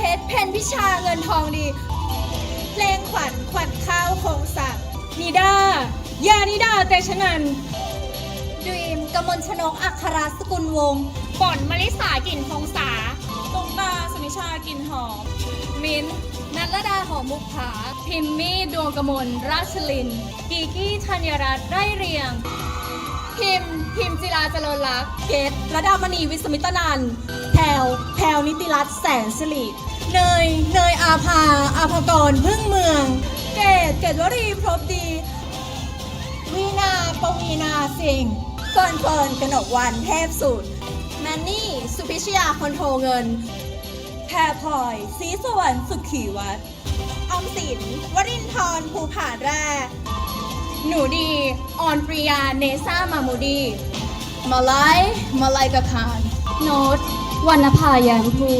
เพชรเพนพิชาเงินทองดี เพลงขวัญขวัญข้าวคงศักดิ์นิดายานิดาเตชนันดรีมกมลชนกอัคราสกุลวงศ์ฝนมลิสากินพงษาตงตาสนิชากินหอม มิ้นท์นัทรดาหอมมุกผา พิมมี่ดวงกมลราชลิน กีกี้ธัญรัตน์ไร่เรียง พิมพ์ พิมพ์จิราเจริญรักษ์เกตระดามณีวิสมิตนันแพลว แพลวนิติรัตน์แสนสิริเนยเนยอาภาอาภากรพึ่งเมือง เกตเกตวรีพรบดีวีนาปวีนาสิงเฟิร์นเฟิร์นกนกวันเทพสุดแมนนี่ สุพิชยาคอนโทรเงิน แพรพลอยศรีสวรรค์สุขีวัฒน์ออมสินวรินทร์ภูผาแร่หนูดี ออนปริยา เนซ่า มามูดี มาลาย มาลายกะคานโน้ต วรรณภายานภู